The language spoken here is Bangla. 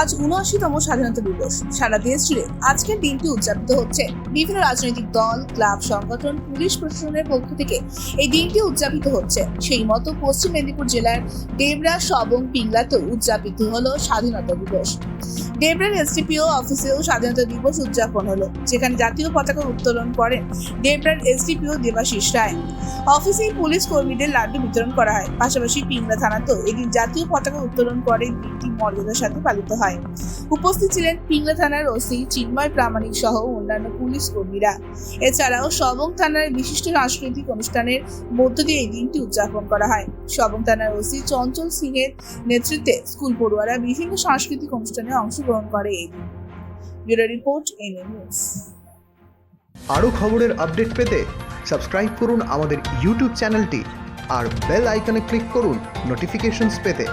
আজ উনআশিতম স্বাধীনতা দিবস। সারা দেশ জুড়ে আজকের দিনটি উদযাপিত হচ্ছে। বিভিন্ন রাজনৈতিক দল, ক্লাব, সংগঠন, পুলিশ প্রশাসনের পক্ষ থেকে এই দিনটি উদযাপিত হচ্ছে। সেই মতো পশ্চিম মেদিনীপুর জেলার দেবরা, সবং, পিংলাতেও উদযাপিত হলো স্বাধীনতা দিবস। ডেবরার এসডিপিও অফিসেও স্বাধীনতা দিবস উদযাপন হলো, যেখানে জাতীয় পতাকা উত্তোলন করেন ডেবরার এসডিপিও দেবাশিস রায়। অফিসেই পুলিশ কর্মীদের লাড্ডু বিতরণ করা হয়, পাশাপাশি পিংলা থানাতেও এদিন জাতীয় পতাকা উত্তোলন করে দিনটি মর্যাদার সাথে পালিত হয়। উপস্থিত ছিলেন পিংলা থানার ওসি চিন্ময় প্রামাণিক সহ অন্যান্য পুলিশ কর্মীরা। এছাড়াও সবং থানার বিশিষ্ট সাংস্কৃতিক অনুষ্ঠানের মধ্য দিয়ে এই দিনটি উদযাপন করা হয়। সবং থানার ওসি চঞ্চল সিং এর নেতৃত্বে স্কুল পড়ুয়ারা বিভিন্ন সাংস্কৃতিক অনুষ্ঠানে অংশগ্রহণ করে এই দিন। Bureau report NA news. আরও খবরের আপডেট পেতে সাবস্ক্রাইব করুন আমাদের ইউটিউব চ্যানেলটি আর বেল আইকনে ক্লিক করুন নোটিফিকেশনস পেতে।